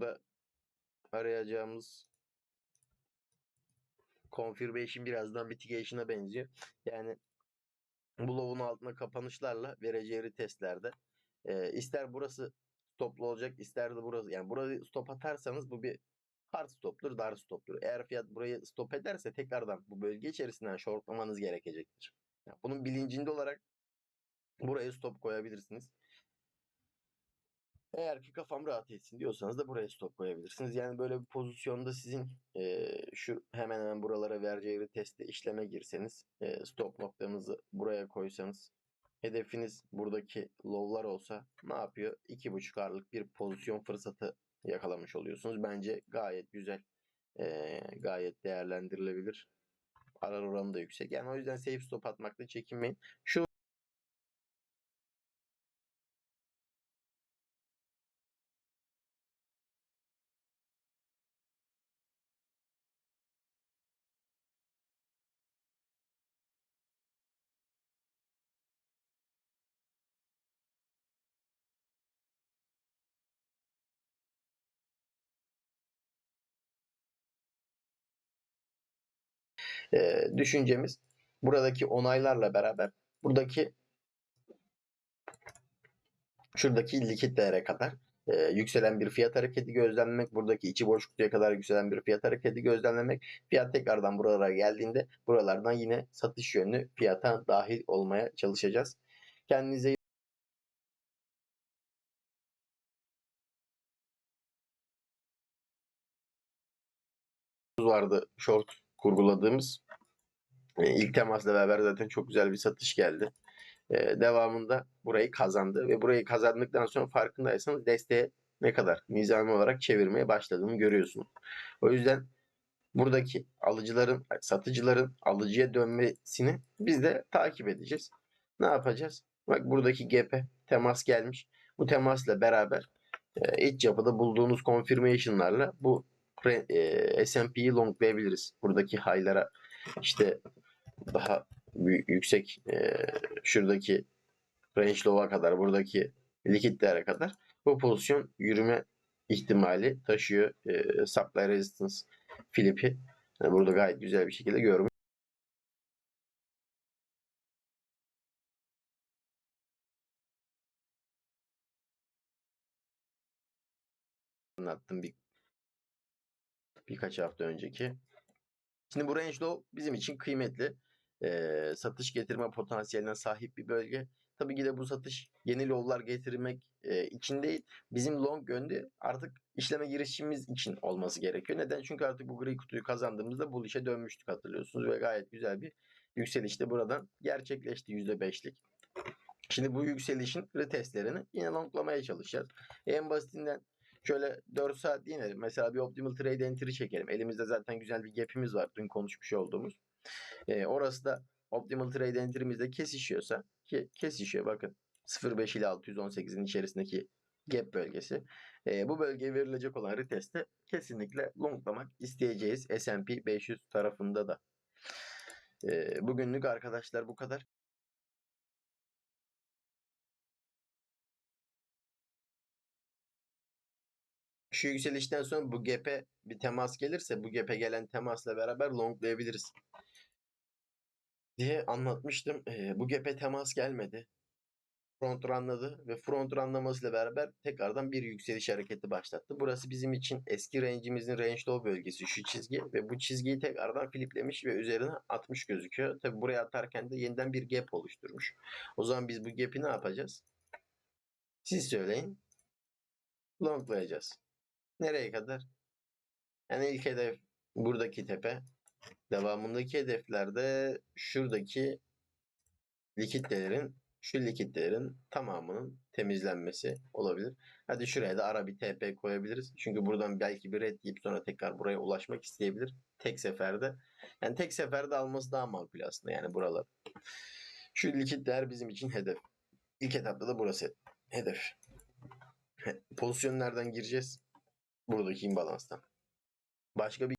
Burada arayacağımız confirmation birazdan mitigation'a benziyor. Yani bu low'un altına kapanışlarla vereceği retestlerde e, ister burası stoplu olacak ister de burası yani burayı stop atarsanız bu bir hard stoptur dar stoptur. Eğer fiyat burayı stop ederse tekrardan bu bölge içerisinden shortlamanız gerekecektir. Yani bunun bilincinde olarak buraya stop koyabilirsiniz. Eğer ki kafam rahat etsin diyorsanız da buraya stop koyabilirsiniz. Yani böyle bir pozisyonda sizin eee, şu hemen hemen buralara vereceği testi işleme girseniz eee, stop noktanızı buraya koysanız hedefiniz buradaki low'lar olsa ne yapıyor? 2.5 arlık bir pozisyon fırsatı yakalamış oluyorsunuz. Bence gayet güzel. eee, gayet değerlendirilebilir. Arar oranı da yüksek. Yani o yüzden safe stop atmakta çekinmeyin. Şu e, düşüncemiz buradaki onaylarla beraber buradaki şuradaki likit değere kadar e, yükselen bir fiyat hareketi gözlemlemek, buradaki içi boş kutuya kadar yükselen bir fiyat hareketi gözlemlemek, fiyat tekrardan buralara geldiğinde buralardan yine satış yönlü fiyata dahil olmaya çalışacağız. Kendinize vardı short kurguladığımız. E, ilk temasla beraber zaten çok güzel bir satış geldi. E, devamında burayı kazandı ve burayı kazandıktan sonra farkındaysanız desteğe ne kadar nizami olarak çevirmeye başladığını görüyorsunuz. O yüzden buradaki alıcıların, satıcıların alıcıya dönmesini biz de takip edeceğiz. Ne yapacağız? Bak buradaki gap'e temas gelmiş. Bu temasla beraber e, iç yapıda bulduğunuz confirmation'larla bu S&P'yi longlayabiliriz. Buradaki high'lara işte daha büyük, yüksek e, şuradaki range low'a kadar buradaki likitlere kadar bu pozisyon yürüme ihtimali taşıyor. E, supply resistance flipi yani burada gayet güzel bir şekilde görmüş. anlattım bir birkaç hafta önceki. Şimdi bu range low bizim için kıymetli. Ee, satış getirme potansiyeline sahip bir bölge. Tabii ki de bu satış yeni low'lar getirmek e, için değil. Bizim long yönde artık işleme girişimiz için olması gerekiyor. Neden? Çünkü artık bu gri kutuyu kazandığımızda bu işe dönmüştük hatırlıyorsunuz ve gayet güzel bir yükseliş de buradan gerçekleşti %5'lik. Şimdi bu yükselişin retestlerini yine longlamaya çalışacağız. En basitinden şöyle 4 saat yine mesela bir optimal trade entry çekelim. Elimizde zaten güzel bir gap'imiz var dün konuşmuş olduğumuz. Ee, orası da optimal trade entry'mizde kesişiyorsa ki kesişiyor bakın 0.5 ile 618'in içerisindeki gap bölgesi. Ee, bu bölgeye verilecek olan reteste kesinlikle longlamak isteyeceğiz S&P 500 tarafında da. Ee, bugünlük arkadaşlar bu kadar. Şu yükselişten sonra bu gap'e bir temas gelirse bu gap'e gelen temasla beraber longlayabiliriz diye anlatmıştım. Ee, bu gap'e temas gelmedi. Front runladı ve front runlamasıyla beraber tekrardan bir yükseliş hareketi başlattı. Burası bizim için eski range'imizin range low bölgesi şu çizgi ve bu çizgiyi tekrardan fliplemiş ve üzerine atmış gözüküyor. Tabi buraya atarken de yeniden bir gap oluşturmuş. O zaman biz bu gap'i ne yapacağız? Siz söyleyin. Longlayacağız. Nereye kadar? Yani ilk hedef buradaki tepe. Devamındaki hedeflerde şuradaki likitlerin şu likitlerin tamamının temizlenmesi olabilir. Hadi şuraya da ara bir TP koyabiliriz. Çünkü buradan belki bir red deyip sonra tekrar buraya ulaşmak isteyebilir. Tek seferde. Yani tek seferde alması daha makul aslında yani buralar. Şu likitler bizim için hedef. İlk etapta da burası hedef. Pozisyon nereden gireceğiz? Buradaki imbalanstan. Başka bir